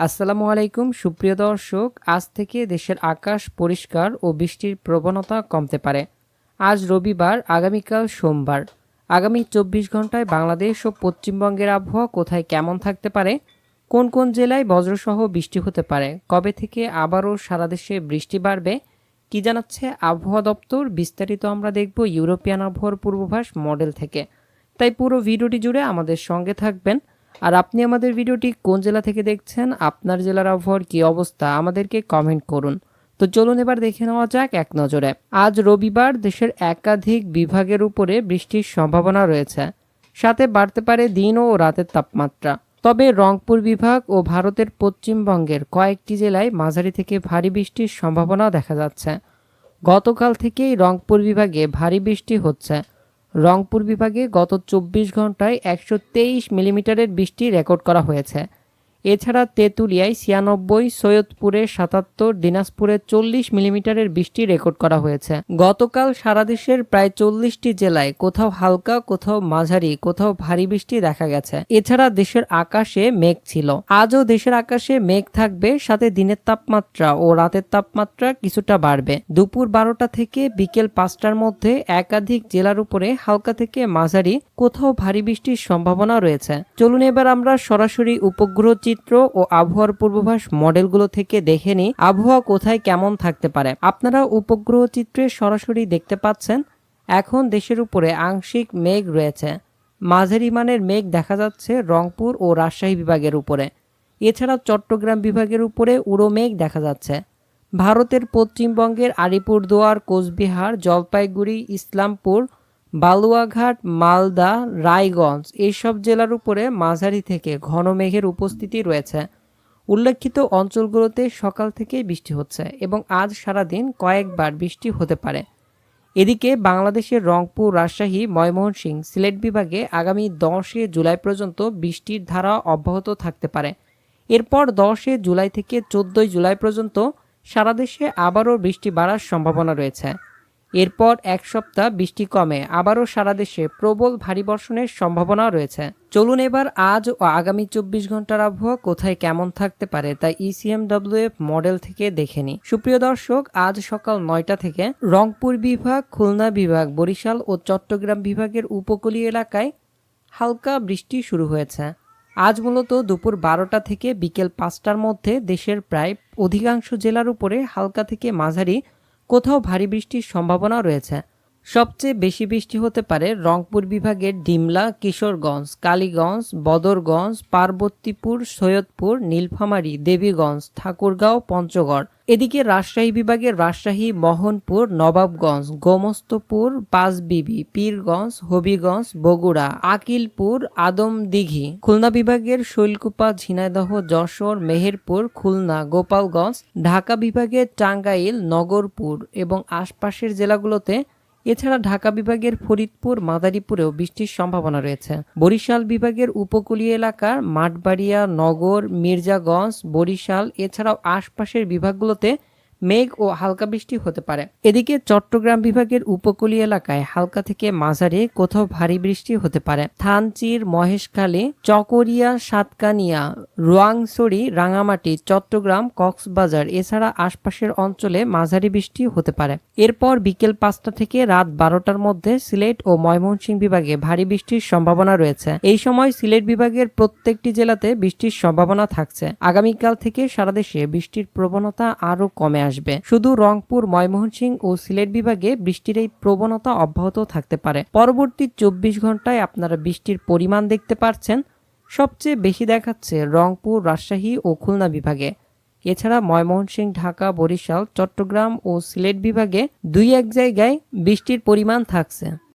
আসসালামু আলাইকুম, সুপ্রিয় দর্শক। আজ থেকে দেশের আকাশ পরিষ্কার ও বৃষ্টির প্রবণতা কমতে পারে। আজ রবিবার, আগামীকাল সোমবার। আগামী চব্বিশ ঘন্টায় বাংলাদেশ ও পশ্চিমবঙ্গের আবহাওয়া কোথায় কেমন থাকতে পারে? কোন কোন জেলায় বজ্রসহ বৃষ্টি হতে পারে? কবে থেকে আবারও সারা দেশে বৃষ্টি বাড়বে? কি জানাচ্ছে আবহাওয়া দপ্তর? বিস্তারিত আমরা দেখব ইউরোপিয়ান আবহাওয়ার পূর্বাভাস মডেল থেকে। তাই পুরো ভিডিওটি জুড়ে আমাদের সঙ্গে থাকবেন আর আপনি আমাদের ভিডিওটি কোন জেলা থেকে দেখছেন, আপনার জেলার আবহাওয়ার কী অবস্থা, আমাদেরকে কমেন্ট করুন। তো চলুন এবার দেখে নেওয়া যাক এক নজরে। আজ রবিবার দেশের একাধিক বিভাগের উপরে বৃষ্টির সম্ভাবনা রয়েছে। সাথে বাড়তে পারে দিন ও রাতের তাপমাত্রা। তবে রংপুর বিভাগ ও ভারতের পশ্চিমবঙ্গের কয়েকটি জেলায় মাঝারি থেকে ভারী বৃষ্টির সম্ভাবনা দেখা যাচ্ছে। গতকাল থেকেই রংপুর বিভাগে ভারী বৃষ্টি হচ্ছে। রংপুর বিভাগে গত চব্বিশ ঘন্টায় একশো তেইশ মিলিমিটারের বৃষ্টি রেকর্ড করা হয়েছে। এছাড়া তেঁতুলিয়ায় ছিয়ানব্বই, সৈয়দপুরে সাতাত্তর, দিনাজপুরে চল্লিশ মিলিমিটারের বৃষ্টি রেকর্ড করা হয়েছে। গতকাল সারা দেশের প্রায় চল্লিশটি জেলায় কোথাও হালকা, কোথাও মাঝারি, কোথাও ভারী বৃষ্টি দেখা গেছে। এছাড়া দেশের আকাশে মেঘ ছিল। আজও দেশের আকাশে মেঘ থাকবে, সাথে দিনের তাপমাত্রা ও রাতের তাপমাত্রা কিছুটা বাড়বে। দুপুর বারোটা থেকে বিকেল পাঁচটার মধ্যে একাধিক জেলার উপরে হালকা থেকে মাঝারি, কোথাও ভারী বৃষ্টির সম্ভাবনা রয়েছে। চলুন এবার আমরা সরাসরি উপগ্রহ চিত্র ও আবহাওয়ার পূর্বাভাস মডেলগুলো থেকে দেখে নিই। আবহাওয়া কোথায় কেমন থাকতে পারে? আপনারা উপগ্রহ চিত্রে সরাসরি দেখতে পাচ্ছেন, এখন দেশের উপরে আংশিক মেঘ রয়েছে। মাঝারি মানের মেঘ দেখা যাচ্ছে রংপুর ও রাজশাহী বিভাগের উপরে। এছাড়া চট্টগ্রাম বিভাগের উপরে উড়ো মেঘ দেখা যাচ্ছে। ভারতের পশ্চিমবঙ্গের আলিপুরদুয়ার, কোচবিহার, জলপাইগুড়ি, ইসলামপুর বালুয়াঘাট, মালদা, রায়গঞ্জ এইসব জেলার উপরে মাঝারি থেকে ঘন মেঘের উপস্থিতি রয়েছে। উল্লেখিত অঞ্চলগুলোতে সকাল থেকে বৃষ্টি হচ্ছে এবং আজ সারাদিন কয়েকবার বৃষ্টি হতে পারে। এদিকে বাংলাদেশের রংপুর, রাজশাহী, ময়মনসিংহ, সিলেট বিভাগে আগামী দশে জুলাই পর্যন্ত বৃষ্টির ধারা অব্যাহত থাকতে পারে। এরপর দশে জুলাই থেকে চোদ্দই জুলাই পর্যন্ত সারা দেশে আবারও বৃষ্টি বাড়ার সম্ভাবনা রয়েছে। এরপর এক সপ্তাহ বৃষ্টি কমে। আবারও সারা দেশে প্রবল ভারী বর্ষণের সম্ভাবনা রয়েছে। চলুন এবার আজ ও আগামী চব্বিশ ঘণ্টার আবহাওয়া কোথায় কেমন থাকতে পারে তা E ইসিএমডব্লিউএফ মডেল থেকে দেখে নিই। সুপ্রিয় দর্শক, আজ সকাল নয়টা থেকে রংপুর বিভাগ, খুলনা বিভাগ, বরিশাল ও চট্টগ্রাম বিভাগের উপকূলীয় এলাকায় হালকা বৃষ্টি শুরু হয়েছে। আজ মূলত দুপুর বারোটা থেকে বিকেল পাঁচটার মধ্যে দেশের প্রায় অধিকাংশ জেলার উপরে হালকা থেকে মাঝারি কোথাও ভারী বৃষ্টির সম্ভাবনা রয়েছে। সবচেয়ে বেশি বৃষ্টি হতে পারে রংপুর বিভাগের ডিমলা, কিশোরগঞ্জ, কালীগঞ্জ, বদরগঞ্জ, পার্বতীপুর, সৈয়দপুর, নীলফামারী, দেবীগঞ্জ, ঠাকুরগাঁও, পঞ্চগড়। এদিকে রাজশাহী বিভাগের রাজশাহী, মোহনপুর, নবাবগঞ্জ, গোমস্তপুর, পাঁচবিবি, পীরগঞ্জ, হবিগঞ্জ, বগুড়া, আকিলপুর, আদমদিঘি। খুলনা বিভাগের শৈলকুপা, ঝিনাইদহ, যশোর, মেহেরপুর, খুলনা, গোপালগঞ্জ, ঢাকা বিভাগের টাঙ্গাইল, নগরপুর এবং আশপাশের জেলাগুলোতে এছাড়া ঢাকা বিভাগের ফরিদপুর, মাদারীপুরেও বৃষ্টির সম্ভাবনা রয়েছে। বরিশাল বিভাগের উপকূলীয় এলাকার মাঠবাড়িয়া, নগর, মির্জাগঞ্জ, বরিশাল, এছাড়াও আশপাশের বিভাগগুলোতে মেঘ ও হালকা বৃষ্টি হতে পারে। এদিকে চট্টগ্রাম বিভাগের উপকূলীয় এলাকায় হালকা থেকে মাঝারি, কোথাও ভারী বৃষ্টি হতে পারে। থানচির, মহেশখালী, চকরিয়া, সাতকানিয়া, রোয়াংছড়ি, রাঙামাটি, চট্টগ্রাম, কক্সবাজার, এছাড়া আশপাশের অঞ্চলে মাঝারি বৃষ্টি হতে পারে। এরপর বিকেল পাঁচটা থেকে রাত বারোটার মধ্যে সিলেট ও ময়মনসিংহ বিভাগে ভারী বৃষ্টির সম্ভাবনা রয়েছে। এই সময় সিলেট বিভাগের প্রত্যেকটি জেলাতে বৃষ্টির সম্ভাবনা থাকছে। আগামীকাল থেকে সারা দেশে বৃষ্টির প্রবণতা আরও কমে আসবে। শুধু রংপুর, ময়মনসিংহ ও সিলেট বিভাগে বৃষ্টির এই প্রবণতা অব্যাহত থাকতে পারে। পরবর্তী চব্বিশ ঘন্টায় আপনারা বৃষ্টির পরিমাণ দেখতে পাচ্ছেন সবচেয়ে বেশি দেখাচ্ছে রংপুর, রাজশাহী ও খুলনা বিভাগে। এছাড়া ময়মনসিংহ ঢাকা বরিশাল চট্টগ্রাম ও সিলেট বিভাগে দুই এক জায়গায় বৃষ্টির পরিমাণ থাকছে।